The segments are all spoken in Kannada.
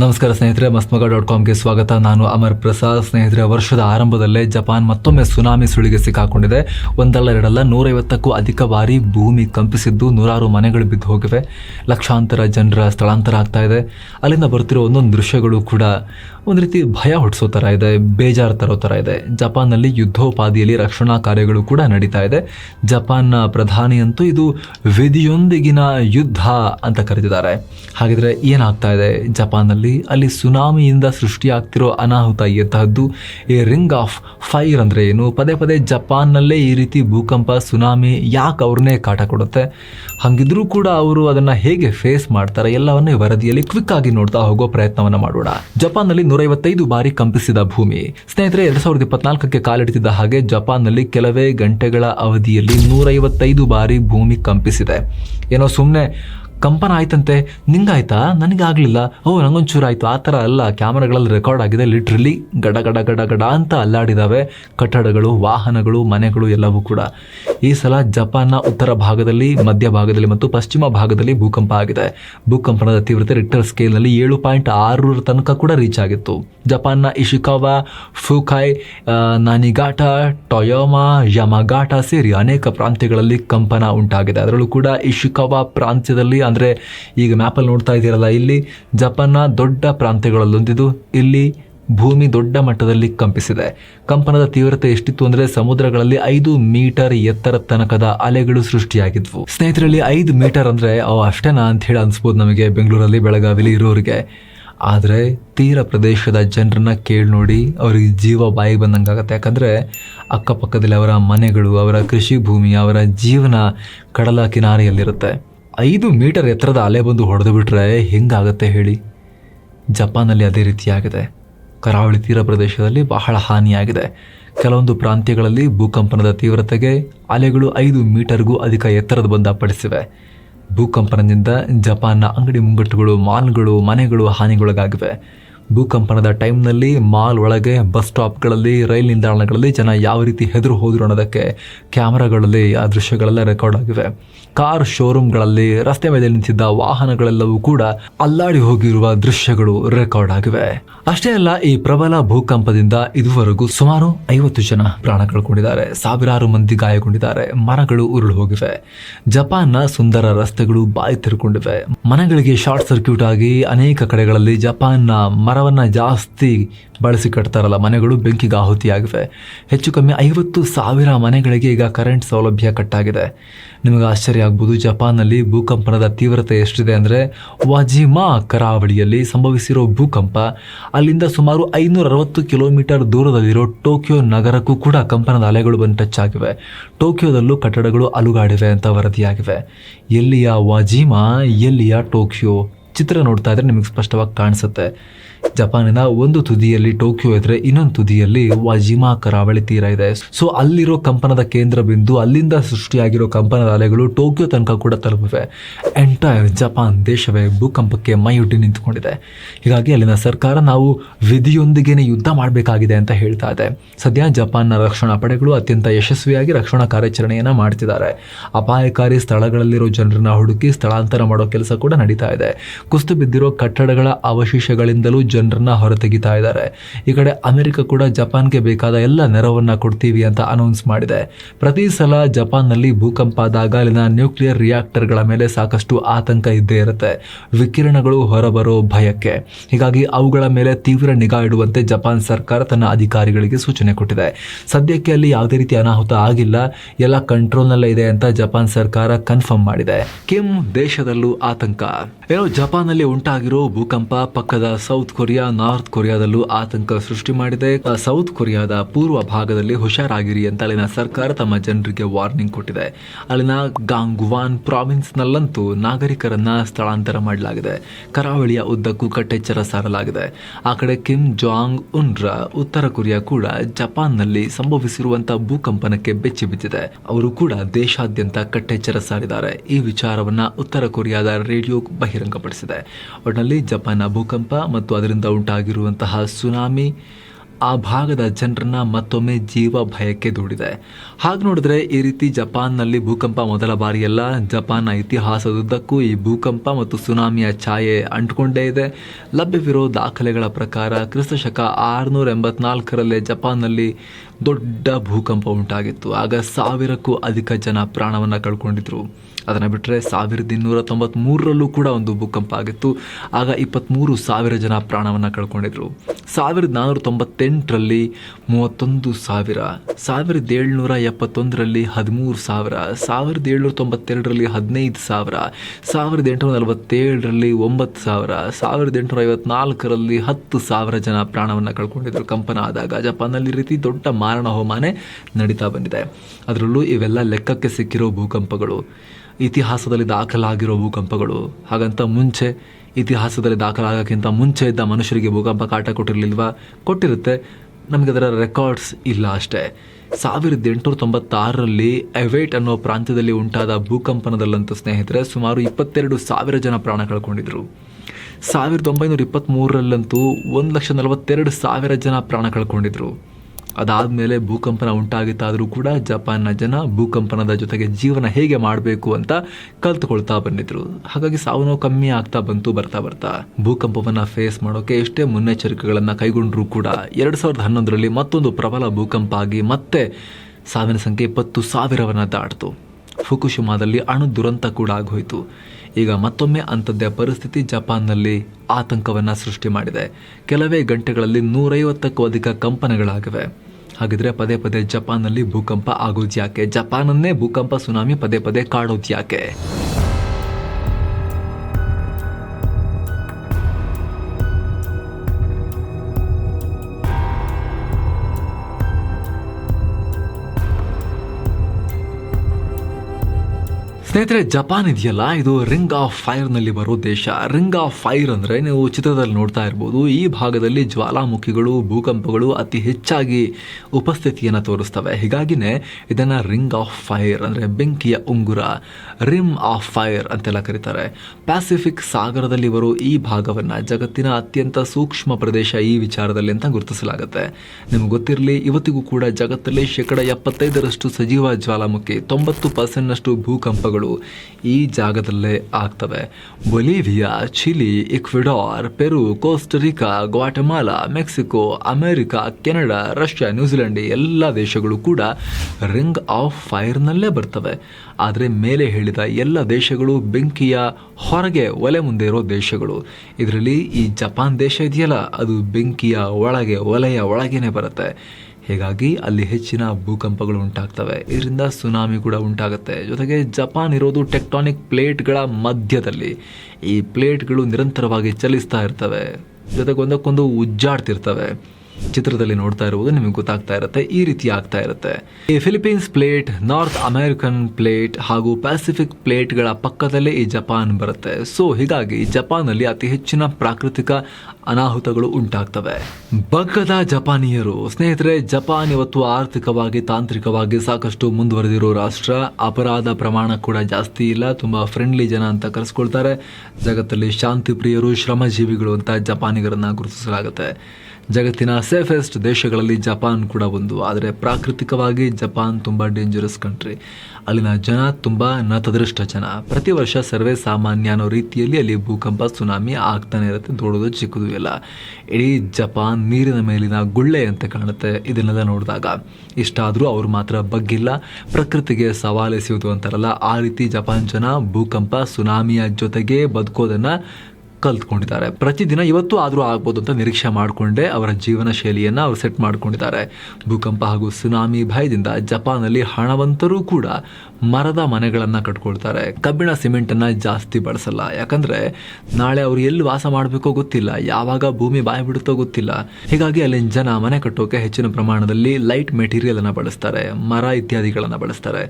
ನಮಸ್ಕಾರ ಸ್ನೇಹಿತರೆ ಮಸ್ಮಗ ಡಾಟ್ ಕಾಮ್ಗೆ ಸ್ವಾಗತ. ನಾನು ಅಮರ್ ಪ್ರಸಾದ್. ಸ್ನೇಹಿತರೆ, ವರ್ಷದ ಆರಂಭದಲ್ಲೇ ಜಪಾನ್ ಮತ್ತೊಮ್ಮೆ ಸುನಾಮಿ ಸುಳಿಗೆ ಸಿಕ್ಕಾಕೊಂಡಿದೆ. ಒಂದಲ್ಲ ಎರಡಲ್ಲ ನೂರೈವತ್ತಕ್ಕೂ ಅಧಿಕ ಬಾರಿ ಭೂಮಿ ಕಂಪಿಸಿದ್ದು ನೂರಾರು ಮನೆಗಳು ಬಿದ್ದು ಹೋಗಿವೆ. ಲಕ್ಷಾಂತರ ಜನರ ಸ್ಥಳಾಂತರ ಆಗ್ತಾ ಇದೆ. ಅಲ್ಲಿಂದ ಬರ್ತಿರೋ ಒಂದೊಂದು ದೃಶ್ಯಗಳು ಕೂಡ ಒಂದು ರೀತಿ ಭಯ ಹುಟ್ಟಿಸೋ ಥರ ಇದೆ, ಬೇಜಾರು ತರೋ ಥರ ಇದೆ. ಜಪಾನ್ನಲ್ಲಿ ಯುದ್ಧೋಪಾದಿಯಲ್ಲಿ ರಕ್ಷಣಾ ಕಾರ್ಯಗಳು ಕೂಡ ನಡೀತಾ ಇದೆ. ಜಪಾನ್ನ ಪ್ರಧಾನಿಯಂತೂ ಇದು ವಿಧಿಯೊಂದಿಗಿನ ಯುದ್ಧ ಅಂತ ಕರೆದಿದ್ದಾರೆ. ಹಾಗಿದ್ರೆ ಏನಾಗ್ತಾ ಇದೆ ಜಪಾನ್ನಲ್ಲಿ? ಅಲ್ಲಿ ಸುನಾಮಿಯಿಂದ ಸೃಷ್ಟಿಯಾಗ್ತಿರೋ ಅನಾಹುತ ಎಂತಹದ್ದು? ಈ ರಿಂಗ್ ಆಫ್ ಫೈರ್ ಅಂದರೆ ಏನು? ಪದೇ ಪದೇ ಜಪಾನ್ನಲ್ಲೇ ಈ ರೀತಿ ಭೂಕಂಪ, ಸುನಾಮಿ ಯಾಕೆ ಅವ್ರನ್ನೇ ಕಾಟ ಕೊಡುತ್ತೆ? ಹಾಗಿದ್ರೂ ಕೂಡ ಅವರು ಅದನ್ನು ಹೇಗೆ ಫೇಸ್ ಮಾಡ್ತಾರೆ ಎಲ್ಲವನ್ನೇ ವರದಿಯಲ್ಲಿ ಕ್ವಿಕ್ ಆಗಿ ನೋಡ್ತಾ ಹೋಗೋ ಪ್ರಯತ್ನವನ್ನು ಮಾಡೋಣ. ಜಪಾನ್ನಲ್ಲಿ ನೂರೈವತ್ತೈದು ಬಾರಿ ಕಂಪಿಸಿದ ಭೂಮಿ. ಸ್ನೇಹಿತರೆ, ಎರಡ್ ಸಾವಿರದ ಇಪ್ಪತ್ನಾಲ್ಕಕ್ಕೆ ಕಾಲಿಡ್ತಿದ್ದ ಹಾಗೆ ಜಪಾನ್ನಲ್ಲಿ ಕೆಲವೇ ಗಂಟೆಗಳ ಅವಧಿಯಲ್ಲಿ ನೂರೈವತ್ತೈದು ಬಾರಿ ಭೂಮಿ ಕಂಪಿಸಿದೆ. ಏನೋ ಸುಮ್ಮನೆ ಕಂಪನ ಆಯ್ತಂತೆ? ನಿಂಗಾಯ್ತಾ? ನನಗಾಗಲಿಲ್ಲ. ಓ ನಂಗೊಂಚೂರು ಆಯಿತು ಆ ಥರ ಅಲ್ಲ ಕ್ಯಾಮ್ರಾಗಳಲ್ಲಿ ರೆಕಾರ್ಡ್ ಆಗಿದೆ. ಲಿಟ್ರಲಿ ಗಡ ಗಡ ಗಡ ಗಡ ಅಂತ ಅಲ್ಲಾಡಿದಾವೆ. ಕಟ್ಟಡಗಳು, ವಾಹನಗಳು, ಮನೆಗಳು ಎಲ್ಲವೂ ಕೂಡ. ಈ ಸಲ ಜಪಾನ್ನ ಉತ್ತರ ಭಾಗದಲ್ಲಿ, ಮಧ್ಯ ಭಾಗದಲ್ಲಿ ಮತ್ತು ಪಶ್ಚಿಮ ಭಾಗದಲ್ಲಿ ಭೂಕಂಪ ಆಗಿದೆ. ಭೂಕಂಪನದ ತೀವ್ರತೆ ರಿಕ್ಟರ್ ಸ್ಕೇಲ್ನಲ್ಲಿ ಏಳು ಪಾಯಿಂಟ್ ಆರರ ತನಕ ಕೂಡ ರೀಚ್ ಆಗಿತ್ತು. ಜಪಾನ್ನ ಇಶಿಕಾವಾ ಫುಕಾಯ್ ನಾನಿಘಾಟ ಟೊಯೋಮಾ, ಯಮಗಾಟ ಸೇರಿ ಅನೇಕ ಪ್ರಾಂತ್ಯಗಳಲ್ಲಿ ಕಂಪನ ಉಂಟಾಗಿದೆ. ಅದರಲ್ಲೂ ಕೂಡ ಇಶಿಕಾವಾ ಪ್ರಾಂತ್ಯದಲ್ಲಿ ಅಂದರೆ ಈಗ ಮ್ಯಾಪಲ್ಲಿ ನೋಡ್ತಾ ಇದ್ದೀರಲ್ಲ, ಇಲ್ಲಿ ಜಪಾನ್ನ ದೊಡ್ಡ ಪ್ರಾಂತ್ಯಗಳಲ್ಲೊಂದಿದ್ದು ಇಲ್ಲಿ ಭೂಮಿ ದೊಡ್ಡ ಮಟ್ಟದಲ್ಲಿ ಕಂಪಿಸಿದೆ. ಕಂಪನದ ತೀವ್ರತೆ ಎಷ್ಟಿತ್ತು ಅಂದರೆ ಸಮುದ್ರಗಳಲ್ಲಿ ಐದು ಮೀಟರ್ ಎತ್ತರ ತನಕದ ಅಲೆಗಳು ಸೃಷ್ಟಿಯಾಗಿದ್ವು. ಸ್ನೇಹಿತರಲ್ಲಿ ಐದು ಮೀಟರ್ ಅಂದರೆ ಅವು ಅಷ್ಟೇನಾ ಅಂತ ಹೇಳಿ ಅನ್ಸ್ಬೋದು ನಮಗೆ ಬೆಂಗಳೂರಲ್ಲಿ ಬೆಳಗಾವಿಲಿ ಇರೋರಿಗೆ. ಆದರೆ ತೀರ ಪ್ರದೇಶದ ಜನರನ್ನ ಕೇಳಿ ನೋಡಿ ಅವ್ರಿಗೆ ಜೀವ ಬಾಯಿಗೆ ಬಂದಂಗಾಗತ್ತೆ. ಯಾಕಂದರೆ ಅಕ್ಕಪಕ್ಕದಲ್ಲಿ ಅವರ ಮನೆಗಳು, ಅವರ ಕೃಷಿ ಭೂಮಿ, ಅವರ ಜೀವನ ಕಡಲ ಕಿನಾರೆಯಲ್ಲಿರುತ್ತೆ. ಐದು ಮೀಟರ್ ಎತ್ತರದ ಅಲೆ ಬಂದು ಹೊಡೆದು ಬಿಟ್ರೆ ಹೆಂಗಾಗತ್ತೆ ಹೇಳಿ? ಜಪಾನಲ್ಲಿ ಅದೇ ರೀತಿಯಾಗಿದೆ. ಕರಾವಳಿ ತೀರ ಪ್ರದೇಶದಲ್ಲಿ ಬಹಳ ಹಾನಿಯಾಗಿದೆ. ಕೆಲವೊಂದು ಪ್ರಾಂತ್ಯಗಳಲ್ಲಿ ಭೂಕಂಪನದ ತೀವ್ರತೆಗೆ ಅಲೆಗಳು ಐದು ಮೀಟರ್ಗೂ ಅಧಿಕ ಎತ್ತರದ ಬಂದಪಡಿಸಿವೆ ಭೂಕಂಪನದಿಂದ ಜಪಾನ್ನ ಅಂಗಡಿ ಮುಂಗಟ್ಟುಗಳು, ಮಾಲ್ಗಳು, ಮನೆಗಳು ಹಾನಿಗೊಳಗಾಗಿವೆ. ಭೂಕಂಪನದ ಟೈಮ್ನಲ್ಲಿ ಮಾಲ್ ಒಳಗೆ, ಬಸ್ ಸ್ಟಾಪ್ಗಳಲ್ಲಿ, ರೈಲ್ ನಿಲ್ದಾಣಗಳಲ್ಲಿ ಜನ ಯಾವ ರೀತಿ ಹೆದರು ಹೋದರು ಅನ್ನೋದಕ್ಕೆ ಕ್ಯಾಮರಾಗಳಲ್ಲಿ ಆ ದೃಶ್ಯಗಳೆಲ್ಲ ರೆಕಾರ್ಡ್ ಆಗಿವೆ. ಕಾರ್ ಶೋರೂಮ್ಗಳಲ್ಲಿ, ರಸ್ತೆ ಮೇಲೆ ನಿಂತಿದ್ದ ವಾಹನಗಳೆಲ್ಲವೂ ಕೂಡ ಅಲ್ಲಾಡಿ ಹೋಗಿರುವ ದೃಶ್ಯಗಳು ರೆಕಾರ್ಡ್ ಆಗಿವೆ. ಅಷ್ಟೇ ಅಲ್ಲ, ಈ ಪ್ರಬಲ ಭೂಕಂಪದಿಂದ ಇದುವರೆಗೂ ಸುಮಾರು ಐವತ್ತು ಜನ ಪ್ರಾಣ ಕಳ್ಕೊಂಡಿದ್ದಾರೆ. ಸಾವಿರಾರು ಮಂದಿ ಗಾಯಗೊಂಡಿದ್ದಾರೆ. ಮರಗಳು ಉರುಳು ಹೋಗಿವೆ. ಜಪಾನ್ನ ಸುಂದರ ರಸ್ತೆಗಳು ಬಾಯಿ ತಿರುಕೊಂಡಿವೆ. ಮನೆಗಳಿಗೆ ಶಾರ್ಟ್ ಸರ್ಕ್ಯೂಟ್ ಆಗಿ ಅನೇಕ ಕಡೆಗಳಲ್ಲಿ ಜಪಾನ್ನ ಮರವನ್ನ ಜಾಸ್ತಿ ಬಳಸಿ ಕಟ್ತಾರಲ್ಲ, ಮನೆಗಳು ಬೆಂಕಿಗೆ ಆಹುತಿಯಾಗಿವೆ. ಹೆಚ್ಚು ಕಮ್ಮಿ ಐವತ್ತು ಸಾವಿರ ಮನೆಗಳಿಗೆ ಈಗ ಕರೆಂಟ್ ಸೌಲಭ್ಯ ಕಟ್ಟಾಗಿದೆ. ನಿಮಗೆ ಆಶ್ಚರ್ಯ ಆಗ್ಬೋದು, ಜಪಾನ್ನಲ್ಲಿ ಭೂಕಂಪನದ ತೀವ್ರತೆ ಎಷ್ಟಿದೆ ಅಂದರೆ, ವಾಜಿಮಾ ಕರಾವಳಿಯಲ್ಲಿ ಸಂಭವಿಸಿರೋ ಭೂಕಂಪ, ಅಲ್ಲಿಂದ ಸುಮಾರು ಐನೂರ ಅರವತ್ತು ಕಿಲೋಮೀಟರ್ ದೂರದಲ್ಲಿರೋ ಟೋಕಿಯೋ ನಗರಕ್ಕೂ ಕೂಡ ಕಂಪನದ ಅಲೆಗಳು ಬಂದು ಟಚ್ ಆಗಿವೆ. ಟೋಕಿಯೋದಲ್ಲೂ ಕಟ್ಟಡಗಳು ಅಲುಗಾಡಿವೆ ಅಂತ ವರದಿಯಾಗಿವೆ. ಎಲ್ಲಿಯ ವಾಜಿಮಾ, ಎಲ್ಲಿಯ ಟೋಕಿಯೋ? ಚಿತ್ರ ನೋಡ್ತಾ ಇದ್ರೆ ನಿಮಗೆ ಸ್ಪಷ್ಟವಾಗಿ ಕಾಣಿಸುತ್ತೆ. ಜಪಾನಿನ ಒಂದು ತುದಿಯಲ್ಲಿ, ಟೋಕಿಯೋ ಇದ್ರೆ ಇನ್ನೊಂದು ತುದಿಯಲ್ಲಿ ವಾಜಿಮಾ ಕರಾವಳಿ ತೀರ ಇದೆ. ಸೊ ಅಲ್ಲಿರೋ ಕಂಪನದ ಕೇಂದ್ರ ಬಿಂದು, ಅಲ್ಲಿಂದ ಸೃಷ್ಟಿಯಾಗಿರೋ ಕಂಪನದ ಅಲೆಗಳು ಟೋಕಿಯೋ ತನಕ ಕೂಡ ತಲುಪಿವೆ. ಎಂಟೈರ್ ಜಪಾನ್ ದೇಶವೇ ಭೂಕಂಪಕ್ಕೆ ಮೈಯೊಡ್ಡಿ ನಿಂತುಕೊಂಡಿದೆ. ಹೀಗಾಗಿ ಅಲ್ಲಿನ ಸರ್ಕಾರ ನಾವು ವಿಧಿಯೊಂದಿಗೇನೆ ಯುದ್ಧ ಮಾಡಬೇಕಾಗಿದೆ ಅಂತ ಹೇಳ್ತಾ ಇದೆ. ಸದ್ಯ ಜಪಾನ್ನ ರಕ್ಷಣಾ ಪಡೆಗಳು ಅತ್ಯಂತ ಯಶಸ್ವಿಯಾಗಿ ರಕ್ಷಣಾ ಕಾರ್ಯಾಚರಣೆಯನ್ನು ಮಾಡ್ತಿದ್ದಾರೆ. ಅಪಾಯಕಾರಿ ಸ್ಥಳಗಳಲ್ಲಿರೋ ಜನರನ್ನ ಹುಡುಕಿ ಸ್ಥಳಾಂತರ ಮಾಡೋ ಕೆಲಸ ಕೂಡ ನಡೀತಾ ಇದೆ. ಕುಸಿದು ಬಿದ್ದಿರೋ ಕಟ್ಟಡಗಳ ಅವಶೇಷಗಳಿಂದಲೂ ಜನರನ್ನ ಹೊರತೆಗಿತಾ ಇದ್ದಾರೆ. ಈ ಕಡೆ ಅಮೆರಿಕ ಕೂಡ ಜಪಾನ್ಗೆ ಬೇಕಾದ ಎಲ್ಲ ನೆರವನ್ನ ಕೊಡ್ತೀವಿ ಅಂತ ಅನೌನ್ಸ್ ಮಾಡಿದೆ. ಪ್ರತಿ ಸಲ ಜಪಾನ್ನಲ್ಲಿ ಭೂಕಂಪ ಆದಾಗ ಅಲ್ಲಿನ ನ್ಯೂಕ್ಲಿಯರ್ ರಿಯಾಕ್ಟರ್ಗಳ ಮೇಲೆ ಸಾಕಷ್ಟು ಆತಂಕ ಇದ್ದೇ ಇರುತ್ತೆ. ವಿಕಿರಣಗಳು ಹೊರಬರೋ ಭಯಕ್ಕೆ. ಹೀಗಾಗಿ ಅವುಗಳ ಮೇಲೆ ತೀವ್ರ ನಿಗಾ ಇಡುವಂತೆ ಜಪಾನ್ ಸರ್ಕಾರ ತನ್ನ ಅಧಿಕಾರಿಗಳಿಗೆ ಸೂಚನೆ ಕೊಟ್ಟಿದೆ. ಸದ್ಯಕ್ಕೆ ಅಲ್ಲಿ ಯಾವುದೇ ರೀತಿ ಅನಾಹುತ ಆಗಿಲ್ಲ. ಎಲ್ಲ ಕಂಟ್ರೋಲ್ನಲ್ಲೇ ಇದೆ ಅಂತ ಜಪಾನ್ ಸರ್ಕಾರ ಕನ್ಫರ್ಮ್ ಮಾಡಿದೆ. ಕಿಮ್ ದೇಶದಲ್ಲೂ ಆತಂಕ. ಏನೋ ಜಪಾನ್ನಲ್ಲಿ ಉಂಟಾಗಿರೋ ಭೂಕಂಪ ಪಕ್ಕದ ಸೌತ್ ಕೊರಿಯಾ, ನಾರ್ತ್ ಕೊರಿಯಾದಲ್ಲೂ ಆತಂಕ ಸೃಷ್ಟಿ ಮಾಡಿದೆ. ಸೌತ್ ಕೊರಿಯಾದ ಪೂರ್ವ ಭಾಗದಲ್ಲಿ ಹುಷಾರಾಗಿರಿ ಅಂತ ಅಲ್ಲಿನ ಸರ್ಕಾರ ತಮ್ಮ ಜನರಿಗೆ ವಾರ್ನಿಂಗ್ ಕೊಟ್ಟಿದೆ. ಅಲ್ಲಿನ ಗಾಂಗ್ವಾನ್ ಪ್ರಾವಿನ್ಸ್ ನಲ್ಲಂತೂ ನಾಗರಿಕರನ್ನ ಸ್ಥಳಾಂತರ ಮಾಡಲಾಗಿದೆ. ಕರಾವಳಿಯ ಉದ್ದಕ್ಕೂ ಕಟ್ಟೆಚ್ಚರ ಸಾರಲಾಗಿದೆ. ಆ ಕಡೆ ಕಿಮ್ ಜಾಂಗ್ ಉನ್ರ ಉತ್ತರ ಕೊರಿಯಾ ಕೂಡ ಜಪಾನ್ನಲ್ಲಿ ಸಂಭವಿಸಿರುವಂತಹ ಭೂಕಂಪನಕ್ಕೆ ಬೆಚ್ಚಿ ಬಿದ್ದಿದೆ. ಅವರು ಕೂಡ ದೇಶಾದ್ಯಂತ ಕಟ್ಟೆಚ್ಚರ ಸಾರಿದ್ದಾರೆ. ಈ ವಿಚಾರವನ್ನ ಉತ್ತರ ಕೊರಿಯಾದ ರೇಡಿಯೋ ಬಹಿರಂಗಪಡಿಸಿದೆ. ಒಟ್ಟಿನಲ್ಲಿ ಜಪಾನ್ನ ಭೂಕಂಪ ಮತ್ತು ಅದರಿಂದ ಉಂಟಾಗಿರುವಂತಹ ಸುನಾಮಿ ಆ ಭಾಗದ ಜನರನ್ನ ಮತ್ತೊಮ್ಮೆ ಜೀವ ಭಯಕ್ಕೆ ದೂಡಿದೆ. ಹಾಗೆ ನೋಡಿದ್ರೆ ಈ ರೀತಿ ಜಪಾನ್ನಲ್ಲಿ ಭೂಕಂಪ ಮೊದಲ ಬಾರಿಯಲ್ಲ, ಜಪಾನ್ನ ಇತಿಹಾಸದುದ್ದಕ್ಕೂ ಈ ಭೂಕಂಪ ಮತ್ತು ಸುನಾಮಿಯ ಛಾಯೆ ಅಂಟ್ಕೊಂಡೇ ಇದೆ. ಲಭ್ಯವಿರೋ ದಾಖಲೆಗಳ ಪ್ರಕಾರ ಕ್ರಿಸ್ತಶಕ ಆರುನೂರ ಎಂಬತ್ನಾಲ್ಕರಲ್ಲೇ ಜಪಾನ್ನಲ್ಲಿ ದೊಡ್ಡ ಭೂಕಂಪ ಉಂಟಾಗಿತ್ತು. ಆಗ ಸಾವಿರಕ್ಕೂ ಅಧಿಕ ಜನ ಪ್ರಾಣವನ್ನು ಕಳ್ಕೊಂಡಿದ್ರು. ಅದನ್ನು ಬಿಟ್ಟರೆ ಸಾವಿರದ ಇನ್ನೂರ ತೊಂಬತ್ಮೂರರಲ್ಲೂ ಕೂಡ ಒಂದು ಭೂಕಂಪ ಆಗಿತ್ತು. ಆಗ ಇಪ್ಪತ್ತ್ಮೂರು ಸಾವಿರ ಜನ ಪ್ರಾಣವನ್ನು ಕಳ್ಕೊಂಡಿದ್ರು. ಸಾವಿರದ ನಾನ್ನೂರ ತೊಂಬತ್ತೆಂಟರಲ್ಲಿ ಮೂವತ್ತೊಂದು ಸಾವಿರ, ಸಾವಿರದ ಏಳ್ನೂರ ಎಪ್ಪತ್ತೊಂದರಲ್ಲಿ ಹದಿಮೂರು ಸಾವಿರ, ಸಾವಿರದ ಏಳ್ನೂರ ತೊಂಬತ್ತೆರಡರಲ್ಲಿ ಹದಿನೈದು ಸಾವಿರ, ಸಾವಿರದ ಎಂಟುನೂರ ನಲವತ್ತೇಳರಲ್ಲಿ ಒಂಬತ್ತು ಸಾವಿರ, ಸಾವಿರದ ಎಂಟುನೂರ ಐವತ್ನಾಲ್ಕರಲ್ಲಿ ಹತ್ತು ಸಾವಿರ ಜನ ಪ್ರಾಣವನ್ನು ಕಳ್ಕೊಂಡಿದ್ರು. ಕಂಪನ ಆದಾಗ ಜಪಾನ್ನಲ್ಲಿ ಈ ರೀತಿ ದೊಡ್ಡ ಮಾರಣ ಹೋಮಾನೆ ನಡೀತಾ ಬಂದಿದೆ. ಅದರಲ್ಲೂ ಇವೆಲ್ಲ ಲೆಕ್ಕಕ್ಕೆ ಸಿಕ್ಕಿರೋ ಭೂಕಂಪಗಳು. ಇತಿಹಾಸದಲ್ಲಿ ದಾಖಲಾಗಿರೋ ಭೂಕಂಪಗಳು. ಹಾಗಂತ ಮುಂಚೆ ಇತಿಹಾಸದಲ್ಲಿ ದಾಖಲಾಗೋಕ್ಕಿಂತ ಮುಂಚೆ ಇದ್ದ ಮನುಷ್ಯರಿಗೆ ಭೂಕಂಪ ಕಾಟ ಕೊಟ್ಟಿರಲಿಲ್ವಾ? ಕೊಟ್ಟಿರುತ್ತೆ. ನಮಗೆ ಅದರ ರೆಕಾರ್ಡ್ಸ್ ಇಲ್ಲ ಅಷ್ಟೇ. ಸಾವಿರದ ಎಂಟುನೂರ ತೊಂಬತ್ತಾರರಲ್ಲಿ ಎವೇಟ್ ಅನ್ನೋ ಪ್ರಾಂತ್ಯದಲ್ಲಿ ಉಂಟಾದ ಭೂಕಂಪನದಲ್ಲಂತೂ ಸ್ನೇಹಿತರೆ, ಸುಮಾರು ಇಪ್ಪತ್ತೆರಡು ಸಾವಿರ ಜನ ಪ್ರಾಣ ಕಳ್ಕೊಂಡಿದ್ರು. ಸಾವಿರದ ಒಂಬೈನೂರ ಇಪ್ಪತ್ತ್ಮೂರರಲ್ಲಂತೂ ಒಂದು ಲಕ್ಷ ನಲವತ್ತೆರಡು ಸಾವಿರ ಜನ ಪ್ರಾಣ ಕಳ್ಕೊಂಡಿದ್ರು. ಅದಾದಮೇಲೆ ಭೂಕಂಪನ ಉಂಟಾಗಿತ್ತಾದರೂ ಕೂಡ ಜಪಾನ್ನ ಜನ ಭೂಕಂಪನದ ಜೊತೆಗೆ ಜೀವನ ಹೇಗೆ ಮಾಡಬೇಕು ಅಂತ ಕಲ್ತ್ಕೊಳ್ತಾ ಬಂದಿದ್ರು. ಹಾಗಾಗಿ ಸಾವು ನೋವು ಕಮ್ಮಿ ಆಗ್ತಾ ಬಂತು, ಬರ್ತಾ ಬರ್ತಾ. ಭೂಕಂಪವನ್ನು ಫೇಸ್ ಮಾಡೋಕೆ ಎಷ್ಟೇ ಮುನ್ನೆಚ್ಚರಿಕೆಗಳನ್ನು ಕೈಗೊಂಡರೂ ಕೂಡ ಎರಡು ಸಾವಿರದ ಹನ್ನೊಂದರಲ್ಲಿ ಮತ್ತೊಂದು ಪ್ರಬಲ ಭೂಕಂಪ ಆಗಿ ಮತ್ತೆ ಸಾವಿನ ಸಂಖ್ಯೆ ಇಪ್ಪತ್ತು ಸಾವಿರವನ್ನು ದಾಟಿತು ಫುಕುಶಿಮಾದಲ್ಲಿ ಅಣು ದುರಂತ ಕೂಡ ಆಗೋಯ್ತು. ಈಗ ಮತ್ತೊಮ್ಮೆ ಅಂಥದ್ದೇ ಪರಿಸ್ಥಿತಿ ಜಪಾನ್ನಲ್ಲಿ ಆತಂಕವನ್ನು ಸೃಷ್ಟಿ ಮಾಡಿದೆ. ಕೆಲವೇ ಗಂಟೆಗಳಲ್ಲಿ ನೂರೈವತ್ತಕ್ಕೂ ಅಧಿಕ ಕಂಪನಗಳಾಗಿವೆ. ಹಾಗಿದ್ರೆ ಪದೇ ಪದೇ ಜಪಾನ್ನಲ್ಲಿ ಭೂಕಂಪ ಆಗೋದು ಯಾಕೆ? ಜಪಾನನ್ನೇ ಭೂಕಂಪ ಸುನಾಮಿ ಪದೇ ಪದೇ ಕಾಡೋದು ಯಾಕೆ? ಸ್ನೇಹಿತರೆ, ಜಪಾನ್ ಇದೆಯಲ್ಲ? ಇದು ರಿಂಗ್ ಆಫ್ ಫೈರ್ನಲ್ಲಿ ಬರೋ ದೇಶ. ರಿಂಗ್ ಆಫ್ ಫೈರ್ ಅಂದ್ರೆ ನೀವು ಚಿತ್ರದಲ್ಲಿ ನೋಡ್ತಾ ಇರ್ಬೋದು, ಈ ಭಾಗದಲ್ಲಿ ಜ್ವಾಲಾಮುಖಿಗಳು, ಭೂಕಂಪಗಳು ಅತಿ ಹೆಚ್ಚಾಗಿ ಉಪಸ್ಥಿತಿಯನ್ನು ತೋರಿಸ್ತವೆ. ಹೀಗಾಗಿನೇ ಇದನ್ನ ರಿಂಗ್ ಆಫ್ ಫೈರ್ ಅಂದ್ರೆ ಬೆಂಕಿಯ ಉಂಗುರ ರಿಮ್ ಆಫ್ ಫೈರ್ ಅಂತೆಲ್ಲ ಕರೀತಾರೆ. ಪ್ಯಾಸಿಫಿಕ್ ಸಾಗರದಲ್ಲಿ ಬರೋ ಈ ಭಾಗವನ್ನ ಜಗತ್ತಿನ ಅತ್ಯಂತ ಸೂಕ್ಷ್ಮ ಪ್ರದೇಶ ಈ ವಿಚಾರದಲ್ಲಿ ಅಂತ ಗುರುತಿಸಲಾಗುತ್ತೆ. ನಿಮ್ಗೆ ಗೊತ್ತಿರಲಿ, ಇವತ್ತಿಗೂ ಕೂಡ ಜಗತ್ತಲ್ಲಿ ಶೇಕಡ ಎಪ್ಪತ್ತೈದರಷ್ಟು ಸಜೀವ ಜ್ವಾಲಾಮುಖಿ, ತೊಂಬತ್ತು ಪರ್ಸೆಂಟ್ನಷ್ಟು ಭೂಕಂಪಗಳು ಈ ಜಾಗದಲ್ಲೇ ಆಗ್ತವೆ. Bolivia, Chile, Ecuador, Peru Costa Rica Guatemala, Mexico, America, Canada, Russia, New Zealand ಎಲ್ಲ ದೇಶಗಳು ಕೂಡ ರಿಂಗ್ ಆಫ್ ಫೈರ್ನಲ್ಲೇ ಬರ್ತವೆ. ಆದರೆ ಮೇಲೆ ಹೇಳಿದ ಎಲ್ಲ ದೇಶಗಳು ಬೆಂಕಿಯ ಹೊರಗೆ ಒಲೆ ಮುಂದೆ ಇರೋ ದೇಶಗಳು. ಇದರಲ್ಲಿ ಈ ಜಪಾನ್ ದೇಶ ಇದೆಯಲ್ಲ, ಅದು ಬೆಂಕಿಯ ಒಳಗೆ, ಒಲೆಯ ಒಳಗೇನೆ ಬರುತ್ತೆ. ಹೀಗಾಗಿ ಅಲ್ಲಿ ಹೆಚ್ಚಿನ ಭೂಕಂಪಗಳು ಉಂಟಾಗ್ತವೆ. ಇದರಿಂದ ಸುನಾಮಿ ಕೂಡ ಉಂಟಾಗುತ್ತೆ. ಜೊತೆಗೆ ಜಪಾನ್ ಇರೋದು ಟೆಕ್ಟಾನಿಕ್ ಪ್ಲೇಟ್ಗಳ ಮಧ್ಯದಲ್ಲಿ. ಈ ಪ್ಲೇಟ್ಗಳು ನಿರಂತರವಾಗಿ ಚಲಿಸ್ತಾ ಇರ್ತವೆ. ಜೊತೆಗೆ ಒಂದಕ್ಕೊಂದು ಉಜ್ಜಾಡ್ತಿರ್ತವೆ. ಚಿತ್ರದಲ್ಲಿ ನೋಡ್ತಾ ಇರುವುದು ನಿಮಗೆ ಗೊತ್ತಾಗ್ತಾ ಇರುತ್ತೆ, ಈ ರೀತಿ ಆಗ್ತಾ ಇರುತ್ತೆ. ಈ Philippines plate North American plate ಹಾಗೂ ಪ್ಯಾಸಿಫಿಕ್ ಪ್ಲೇಟ್ಗಳ ಪಕ್ಕದಲ್ಲೇ ಈ ಜಪಾನ್ ಬರುತ್ತೆ. ಸೊ ಹೀಗಾಗಿ ಜಪಾನಲ್ಲಿ ಅತಿ ಹೆಚ್ಚಿನ ಪ್ರಾಕೃತಿಕ ಅನಾಹುತಗಳು ಉಂಟಾಗ್ತವೆ. ಬಗ್ಗದ ಜಪಾನಿಯರು, ಸ್ನೇಹಿತರೆ, ಜಪಾನ್ ಇವತ್ತು ಆರ್ಥಿಕವಾಗಿ, ತಾಂತ್ರಿಕವಾಗಿ ಸಾಕಷ್ಟು ಮುಂದುವರೆದಿರೋ ರಾಷ್ಟ್ರ. ಅಪರಾಧ ಪ್ರಮಾಣ ಕೂಡ ಜಾಸ್ತಿ ಇಲ್ಲ, ತುಂಬಾ ಫ್ರೆಂಡ್ಲಿ ಜನ ಅಂತ ಕರೆಸ್ಕೊಳ್ತಾರೆ. ಜಗತ್ತಲ್ಲಿ ಶಾಂತಿ ಪ್ರಿಯರು ಶ್ರಮಜೀವಿಗಳು ಅಂತ ಜಪಾನಿಗರನ್ನ ಗುರುತಿಸಲಾಗುತ್ತೆ. ಜಗತ್ತಿನ ಸೇಫೆಸ್ಟ್ ದೇಶಗಳಲ್ಲಿ ಜಪಾನ್ ಕೂಡ ಒಂದು. ಆದರೆ ಪ್ರಾಕೃತಿಕವಾಗಿ ಜಪಾನ್ ತುಂಬ ಡೇಂಜರಸ್ ಕಂಟ್ರಿ ಅಲ್ಲಿನ ಜನ ತುಂಬ ನತದೃಷ್ಟ ಜನ. ಪ್ರತಿ ವರ್ಷ ಸರ್ವೇ ಸಾಮಾನ್ಯ ಅನ್ನೋ ರೀತಿಯಲ್ಲಿ ಅಲ್ಲಿ ಭೂಕಂಪ ಸುನಾಮಿ ಆಗ್ತಾನೆ ಇರುತ್ತೆ. ದೊಡ್ಡದು ಚಿಕ್ಕದು ಎಲ್ಲ. ಇಡೀ ಜಪಾನ್ ನೀರಿನ ಮೇಲಿನ ಗುಳ್ಳೆ ಅಂತ ಕಾಣುತ್ತೆ ಇದನ್ನೆಲ್ಲ ನೋಡಿದಾಗ. ಇಷ್ಟಾದರೂ ಅವ್ರು ಮಾತ್ರ ಬಗ್ಗಿಲ್ಲ. ಪ್ರಕೃತಿಗೆ ಸವಾಲೆಸೆಯುವುದು ಅಂತಾರಲ್ಲ. ಆ ರೀತಿ ಜಪಾನ್ ಜನ ಭೂಕಂಪ ಸುನಾಮಿಯ ಜೊತೆಗೆ ಬದುಕೋದನ್ನ ಕಲ್ತ್ಕೊಂಡಿದ್ದಾರೆ. ಪ್ರತಿದಿನ ಇವತ್ತು ಆದರೂ ಆಗ್ಬೋದು ಅಂತ ನಿರೀಕ್ಷೆ ಮಾಡಿಕೊಂಡೇ ಅವರ ಜೀವನ ಶೈಲಿಯನ್ನು ಅವರು ಸೆಟ್ ಮಾಡ್ಕೊಂಡಿದ್ದಾರೆ. ಭೂಕಂಪ ಹಾಗೂ ಸುನಾಮಿ ಭಯದಿಂದ ಜಪಾನಲ್ಲಿ ಹಣವಂತರೂ ಕೂಡ ಮರದ ಮನೆಗಳನ್ನು ಕಟ್ಕೊಳ್ತಾರೆ. ಕಬ್ಬಿಣ ಸಿಮೆಂಟನ್ನು ಜಾಸ್ತಿ ಬಳಸಲ್ಲ. ಯಾಕಂದರೆ ನಾಳೆ ಅವರು ಎಲ್ಲಿ ವಾಸ ಮಾಡಬೇಕೋ ಗೊತ್ತಿಲ್ಲ. ಯಾವಾಗ ಭೂಮಿ ಬಾಯಿ ಬಿಡುತ್ತೋ ಗೊತ್ತಿಲ್ಲ. ಹೀಗಾಗಿ ಅಲ್ಲಿನ ಜನ ಮನೆ ಕಟ್ಟೋಕೆ ಹೆಚ್ಚಿನ ಪ್ರಮಾಣದಲ್ಲಿ ಲೈಟ್ ಮೆಟೀರಿಯಲ್ ಅನ್ನು ಬಳಸ್ತಾರೆ. ಮರ ಇತ್ಯಾದಿಗಳನ್ನು ಬಳಸ್ತಾರೆ.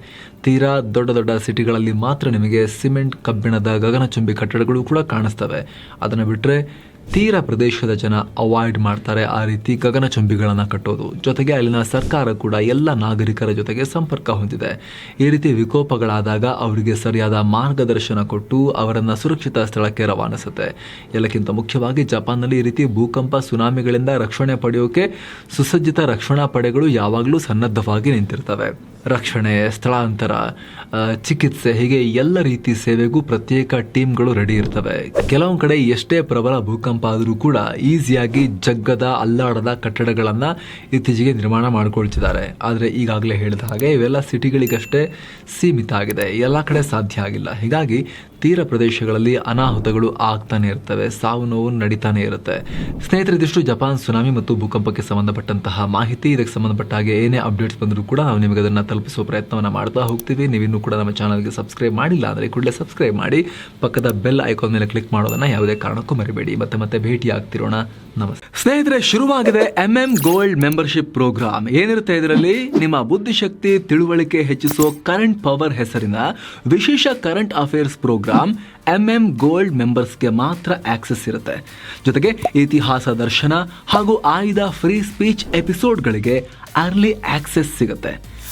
ತೀರಾ ದೊಡ್ಡ ದೊಡ್ಡ ಸಿಟಿಗಳಲ್ಲಿ ಮಾತ್ರ ನಿಮಗೆ ಸಿಮೆಂಟ್, ಕಬ್ಬಿಣದ ಗಗನಚುಂಬಿ ಕಟ್ಟಡಗಳು ಕೂಡ ಕಾಣಿಸ್ತವೆ. ಅದನ್ನು ಬಿಟ್ಟರೆ ತೀರ ಪ್ರದೇಶದ ಜನ ಅವಾಯ್ಡ್ ಮಾಡ್ತಾರೆ ಆ ರೀತಿ ಗಗನಚುಂಬಿಗಳನ್ನು ಕಟ್ಟೋದು. ಜೊತೆಗೆ ಅಲ್ಲಿನ ಸರ್ಕಾರ ಕೂಡ ಎಲ್ಲ ನಾಗರಿಕರ ಜೊತೆಗೆ ಸಂಪರ್ಕ ಹೊಂದಿದೆ. ಈ ರೀತಿ ವಿಕೋಪಗಳಾದಾಗ ಅವರಿಗೆ ಸರಿಯಾದ ಮಾರ್ಗದರ್ಶನ ಕೊಟ್ಟು ಅವರನ್ನು ಸುರಕ್ಷಿತ ಸ್ಥಳಕ್ಕೆ ರವಾನಿಸುತ್ತೆ. ಎಲ್ಲಕ್ಕಿಂತ ಮುಖ್ಯವಾಗಿ ಜಪಾನ್ನಲ್ಲಿ ಈ ರೀತಿ ಭೂಕಂಪ, ಸುನಾಮಿಗಳಿಂದ ರಕ್ಷಣೆ ಪಡೆಯೋಕೆ ಸುಸಜ್ಜಿತ ರಕ್ಷಣಾ ಪಡೆಗಳು ಯಾವಾಗಲೂ ಸನ್ನದ್ಧವಾಗಿ ನಿಂತಿರ್ತವೆ. ರಕ್ಷಣೆ, ಸ್ಥಳಾಂತರ ಚಿಕಿತ್ಸೆ ಹೀಗೆ ಎಲ್ಲ ರೀತಿ ಸೇವೆಗೂ ಪ್ರತ್ಯೇಕ ಟೀಮ್ಗಳು ರೆಡಿ ಇರ್ತವೆ. ಕೆಲವೊಂದು ಕಡೆ ಎಷ್ಟೇ ಪ್ರಬಲ ಭೂಕಂಪ ಆದರೂ ಕೂಡ ಈಸಿಯಾಗಿ ಜಗ್ಗದ, ಅಲ್ಲಾಡದ ಕಟ್ಟಡಗಳನ್ನು ಇತ್ತೀಚೆಗೆ ನಿರ್ಮಾಣ ಮಾಡಿಕೊಳ್ತಿದ್ದಾರೆ. ಆದರೆ ಈಗಾಗಲೇ ಹೇಳಿದ ಹಾಗೆ ಇವೆಲ್ಲ ಸಿಟಿಗಳಿಗಷ್ಟೇ ಸೀಮಿತ ಆಗಿದೆ. ಎಲ್ಲ ಕಡೆ ಸಾಧ್ಯ ಆಗಿಲ್ಲ. ಹೀಗಾಗಿ ತೀರ ಪ್ರದೇಶಗಳಲ್ಲಿ ಅನಾಹುತಗಳು ಆಗ್ತಾನೆ ಇರ್ತವೆ, ಸಾವು ನೋವು ನಡೀತಾನೆ ಇರುತ್ತೆ. ಸ್ನೇಹಿತರೆ ಇದಿಷ್ಟು ಜಪಾನ್ ಸುನಾಮಿ ಮತ್ತು ಭೂಕಂಪಕ್ಕೆ ಸಂಬಂಧಪಟ್ಟಂತಹ ಮಾಹಿತಿ, ಇದಕ್ಕೆ ಸಂಬಂಧಪಟ್ಟ ಹಾಗೆ ಏನೇ ಅಪ್ಡೇಟ್ಸ್ ಬಂದರೂ ಕೂಡ ನಾವು ನಿಮಗೆ ಅದನ್ನು ತಲುಪಿಸುವ ಪ್ರಯತ್ನವನ್ನು ಮಾಡ್ತಾ ಹೋಗ್ತೀವಿ. ನೀವಿನ್ನೂ ಕೂಡ ನಮ್ಮ ಚಾನಲ್ಗೆ ಸಬ್ಸ್ಕ್ರೈಬ್ ಮಾಡಿಲ್ಲ ಅಂದರೆ ಕೂಡಲೇ ಸಬ್ಸ್ಕ್ರೈಬ್ ಮಾಡಿ, ಪಕ್ಕದ ಬೆಲ್ ಐಕಾನ್ ಮೇಲೆ ಕ್ಲಿಕ್ ಮಾಡೋದನ್ನ ಯಾವುದೇ ಕಾರಣಕ್ಕೂ ಮರಿಬೇಡಿ. ಮತ್ತೆ ಮತ್ತೆ ಭೇಟಿ ಆಗ್ತಿರೋಣ ನಮಸ್ತೆ. ಸ್ನೇಹಿತರೆ, ಶುರುವಾಗಿದೆ M M gold membership program ಏನಿರುತ್ತೆ ಇದರಲ್ಲಿ? ನಿಮ್ಮ ಬುದ್ಧಿಶಕ್ತಿ, ತಿಳುವಳಿಕೆ ಹೆಚ್ಚಿಸೋ ಕರೆಂಟ್ ಪವರ್ ಹೆಸರಿನ ವಿಶೇಷ current affairs program M M gold ಮೆಂಬರ್ಸ್ಗೆ ಮಾತ್ರ ಆಕ್ಸೆಸ್ ಇರುತ್ತೆ. ಜೊತೆಗೆ ಇತಿಹಾಸ ದರ್ಶನ ಹಾಗೂ ಆಯ್ದ ಫ್ರೀ ಸ್ಪೀಚ್ ಎಪಿಸೋಡ್ಗಳಿಗೆ ಅರ್ಲಿ ಆಕ್ಸೆಸ್ ಸಿಗುತ್ತೆ.